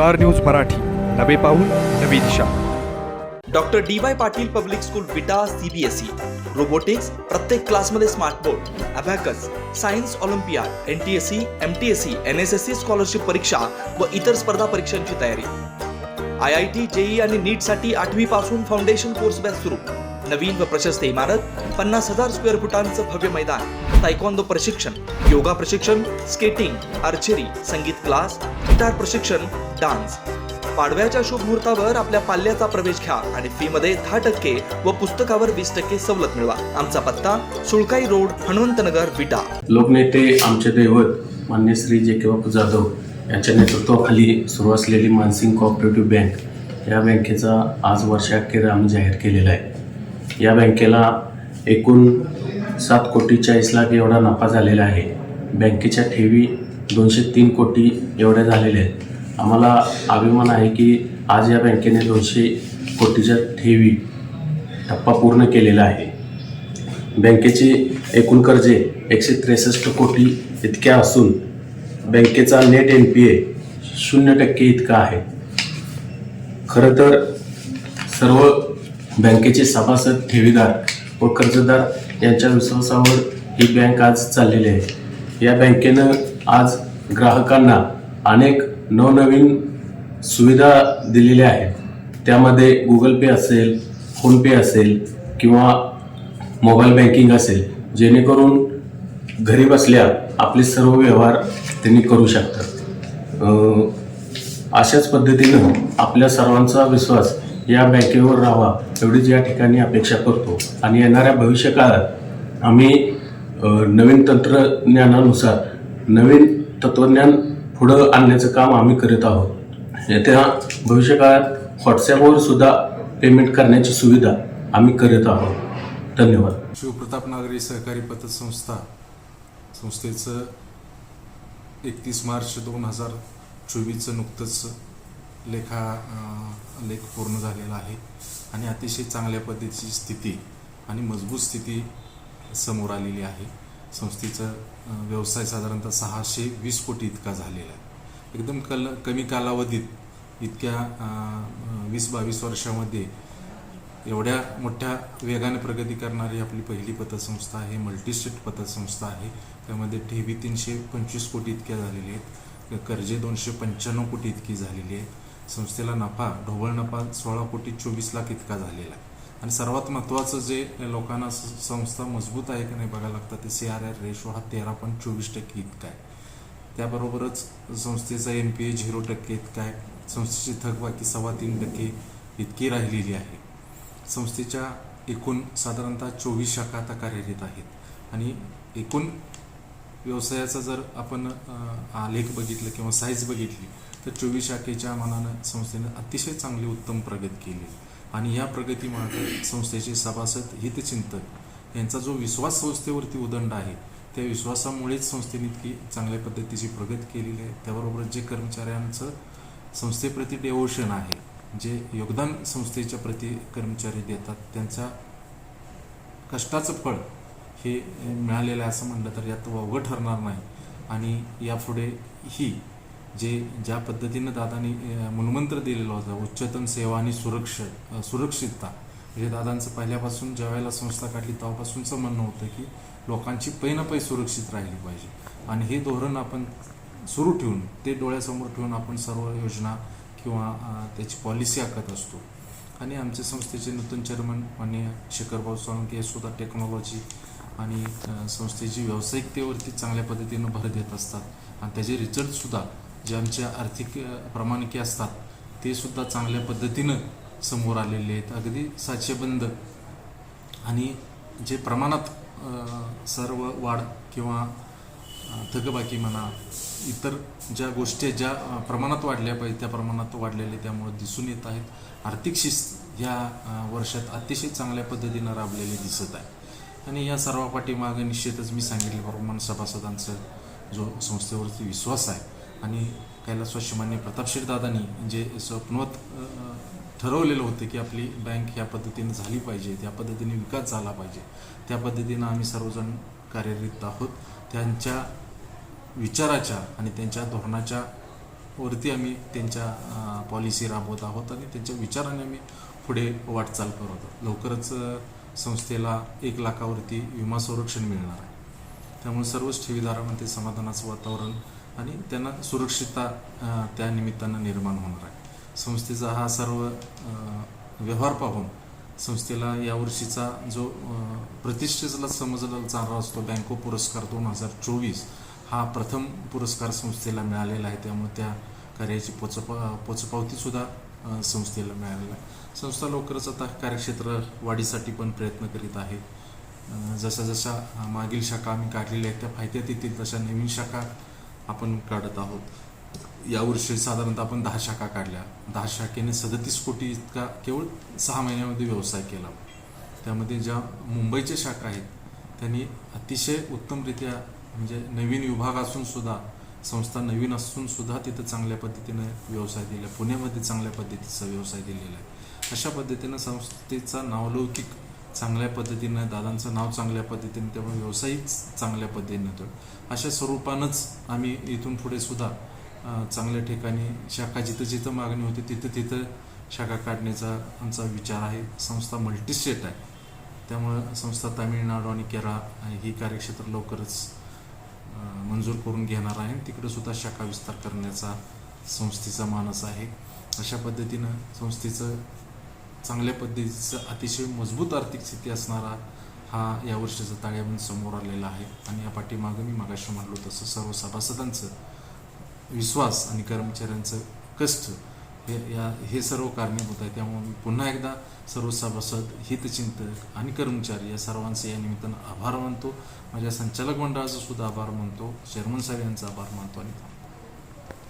Star news Marathi. नवे पाऊल नवी दिशा. Doctor D Y Patil public school Vita CBSE robotics प्रत्येक क्लासमध्ये smart board abacus science olympiad N T S C M T S C N S S C scholarship परीक्षा व इतर स्पर्धा परीक्षांची तयारी. आय आय टी जेई आणि नीटसाठी आठवीपासून फाउंडेशन कोर्स बॅच सुरू. नवीन व प्रशस्त इमारत पन्नास हजार स्क्वेअर फुटांचं भव्य मैदान तायकॉन्दो प्रशिक्षण योगा प्रशिक्षण स्केटिंग आर्चरी संगीत क्लास गिटार प्रशिक्षण डान्स पाडव्याच्या शुभ मुहूर्तावर आपल्या पाल्याचा प्रवेश घ्या आणि फी मध्ये दहा टक्के व पुस्तकावर वीस टक्के सवलत मिळवा. आमचा पत्ता सुळकाई रोड हनुमंतनगर विटा. लोकनेते आमचे दैवत मान्य श्री जे के बापू जाधव यांच्या नेतृत्वाखाली सुरू असलेली मानसिंग कॉपरेटिव्ह बँक या बँकेचा आज वर्षाअखेर आम्ही जाहीर केलेला आहे. या बँकेला एकूण सात कोटी चाळीस लाख एवढा नफा झालेला आहे. बँकेच्या ठेवी दोनशे तीन कोटी एवढ्या झालेल्या आहेत. आम्हाला अभिमान आहे की आज या बँकेने दोनशे कोटीच्या ठेवी टप्पा पूर्ण केलेला आहे. बँकेची एकूण कर्जे एकशे त्रेसष्ट कोटी इतक्या असून बँकेचा नेट एन पी ए शून्य टक्के इतका आहे. खरं तर सर्व बँकेचे सभासद ठेवीदार व कर्जदार यांच्या विश्वासावर ही बँक आज चाललेली आहे. या बँकेनं आज ग्राहकांना अनेक नवनवीन सुविधा दिलेल्या आहेत. त्यामध्ये गुगल पे असेल फोनपे असेल किंवा मोबाईल बँकिंग असेल जेणेकरून घरी बसल्या आपले सर्व व्यवहार त्यांनी करू शकतात. अशाच पद्धतीनं आपल्या सर्वांचा विश्वास या बँकेवर राहावा एवढीच या ठिकाणी अपेक्षा करतो. आणि येणाऱ्या भविष्य काळात आम्ही नवीन तंत्रज्ञानानुसार नवीन तत्त्वज्ञान पुढं आणण्याचं काम आम्ही करीत आहोत. येत्या भविष्य काळात व्हॉट्सॲपवर सुद्धा पेमेंट करण्याची सुविधा आम्ही करीत आहोत. धन्यवाद. शिवप्रताप नागरी सहकारी पतसंस्था संस्थेचं एकतीस मार्च दोन हजार चोवीसचं नुकतंच लेखा लेख पूर्ण झालेला आहे. आणि अतिशय चांगल्या पद्धतीची स्थिती आणि मजबूत स्थिती समोर आलेली आहे. संस्थेचा व्यवसाय साधारणतः सहाशे वीस कोटी इतका झालेला आहे. एकदम कल कमी कालावधीत इतक्या वीस बावीस वर्षामध्ये एवढ्या मोठ्या वेगाने प्रगती करणारी आपली पहिली पतसंस्था आहे मल्टीस्टेट पतसंस्था आहे. त्यामध्ये ठेवी तीनशे पंचवीस कोटी इतक्या झालेली आहेत. कर्जे दोनशे पंच्याण्णव कोटी इतकी झालेली आहेत. संस्थेला नफा ढोबळ नफा सोळा कोटी चोवीस लाख इतका झालेला आहे. आणि सर्वात महत्त्वाचं जे लोकांना संस्था मजबूत आहे की नाही बघायला लागतं ते सी आर आर रेशो हा तेरा पॉईंट चोवीस टक्के इतका आहे. त्याबरोबरच संस्थेचा एन पी ए झिरो टक्के इतका आहे. संस्थेची थकबाकी सव्वा तीन टक्के इतकी राहिलेली आहे. संस्थेच्या एकूण साधारणतः चोवीस शाखा आता कार्यरत आहेत. आणि एकूण व्यवसायाचा जर आपण आलेख बघितलं किंवा साईज बघितली तर चोवीस शाखेच्या मानानं संस्थेनं अतिशय चांगली उत्तम प्रगती केली. आणि या प्रगतीमागे संस्थेचे सभासद हितचिंतक यांचा जो विश्वास संस्थेवरती उदंड आहे त्या विश्वासामुळेच संस्थेने इतकी चांगल्या पद्धतीची प्रगती केलेली आहे. त्याबरोबर जे कर्मचाऱ्यांचं संस्थेप्रती डेवोशन आहे जे योगदान संस्थेच्या प्रती कर्मचारी देतात त्यांचा कष्टाचं फळ हे मिळालेलं आहे असं म्हणलं तर यात वावगं ठरणार नाही. आणि यापुढे ही जे ज्या पद्धतीनं दादानी अं, मूलमंत्र दिलेला होता उच्चतम सेवा आणि सुरक्ष सुरक्षितता. म्हणजे दादांचं पहिल्यापासून ज्या वेळेला संस्था काढली तेव्हापासूनचं म्हणणं होतं की लोकांची पै न पै सुरक्षित राहिली पाहिजे. आणि हे धोरण आपण सुरू ठेवून ते डोळ्यासमोर ठेवून आपण सर्व योजना किंवा त्याची पॉलिसी आखत असतो. आणि आमच्या संस्थेचे नूतन चेअरमन माननीय शेखरभाऊ सोळंके हे सुद्धा टेक्नॉलॉजी आणि संस्थेची व्यावसायिकतेवरती चांगल्या पद्धतीनं भर देत असतात. आणि त्याचे रिझल्टसुद्धा जे आमच्या आर्थिक प्रमाणिके असतात ते सुद्धा चांगल्या पद्धतीनं समोर आलेले आहेत. अगदी साचेबंद. आणि जे प्रमाणात सर्व वाढ किंवा थकबाकी म्हणा इतर ज्या गोष्टी ज्या प्रमाणात वाढल्या पाहिजे त्या प्रमाणात वाढलेले त्यामुळे दिसून येत आहेत. आर्थिक शिस्त ह्या वर्षात अतिशय चांगल्या पद्धतीनं राबलेले दिसत आहे. आणि या सर्व पाठीमागं निश्चितच मी सांगितल्याप्रमाणे सभासदांचं जो संस्थेवरती विश्वास आहे आणि कैलासवासी मान्य प्रतापशीर दादांनी जे स्वप्नवत ठरवलेलं होतं की आपली बँक ह्या पद्धतीने झाली पाहिजे त्या पद्धतीने विकास झाला पाहिजे त्या पद्धतीनं आम्ही सर्वजण कार्यरत आहोत. त्यांच्या विचाराच्या आणि त्यांच्या धोरणाच्या वरती आम्ही त्यांच्या पॉलिसी राबवत आहोत आणि त्यांच्या विचाराने आम्ही पुढे वाटचाल करत आहोत. लवकरच संस्थेला एक लाखावरती विमा संरक्षण मिळणार आहे. त्यामुळे सर्वच ठेवीदारामध्ये समाधानाचं वातावरण आणि त्यांना सुरक्षितता त्या निमित्तानं निर्माण होणार आहे. संस्थेचा हा सर्व व्यवहार पाहून संस्थेला यावर्षीचा जो प्रतिष्ठेचा समजला जाणारा असतो बँको पुरस्कार दोन हजार चोवीस हा प्रथम पुरस्कार संस्थेला मिळालेला आहे. त्यामुळे त्या कार्याची पोचपा पोचपावतीसुद्धा संस्थेला मिळालेला आहे. संस्था लवकरच आता कार्यक्षेत्र वाढीसाठी पण प्रयत्न करीत आहे. जशा जशा मागील शाखा आम्ही काढलेल्या आहेत त्या फायद्यात येतील तशा नवीन शाखा आपण काढत आहोत. यावर्षी साधारणतः आपण दहा शाखा काढल्या. दहा शाखेने सदतीस कोटी इतका केवळ सहा महिन्यामध्ये व्यवसाय केला. त्यामध्ये ज्या मुंबईच्या शाखा आहेत त्यांनी अतिशय उत्तमरित्या म्हणजे नवीन विभाग असून सुद्धा संस्था नवीन असून सुद्धा तिथं चांगल्या पद्धतीनं व्यवसाय दिला. पुण्यामध्ये चांगल्या पद्धतीचा व्यवसाय दिलेला आहे. अशा पद्धतीनं संस्थेचा नावलौकिक चांगल्या पद्धतीनं दादांचं नाव चांगल्या पद्धतीनं त्यामुळे व्यवसायिक चांगल्या पद्धतीनं होतो अशा स्वरूपानंच आम्ही इथून पुढे सुद्धा चांगल्या ठिकाणी शाखा जिथं जिथं मागणी होती तिथं तिथं शाखा काढण्याचा आमचा विचार आहे. संस्था मल्टीस्टेट आहे. त्यामुळं संस्था तामिळनाडू आणि केरळ ही कार्यक्षेत्र लवकरच मंजूर करून घेणार आहे. तिकडे सुद्धा शाखा विस्तार करण्याचा संस्थेचा मानस आहे. अशा पद्धतीनं संस्थेचं चांगल्या पद्धतीचं अतिशय मजबूत आर्थिक स्थिती असणारा हा या वर्षाचा ताळेबंद समोर आलेला आहे. आणि या पाठीमागं मी मागाशी म्हणलो तसं सर्व सभासदांचं विश्वास आणि कर्मचाऱ्यांचं कष्ट हे या हे सर्व कारणीभूत आहे. त्यामुळे मी पुन्हा एकदा सर्व सभासद हितचिंतक आणि कर्मचारी या सर्वांचे या निमित्तानं आभार मानतो. माझ्या संचालक मंडळाचा सुद्धा आभार मानतो. चेअरमन साहेब यांचा आभार मानतो आणि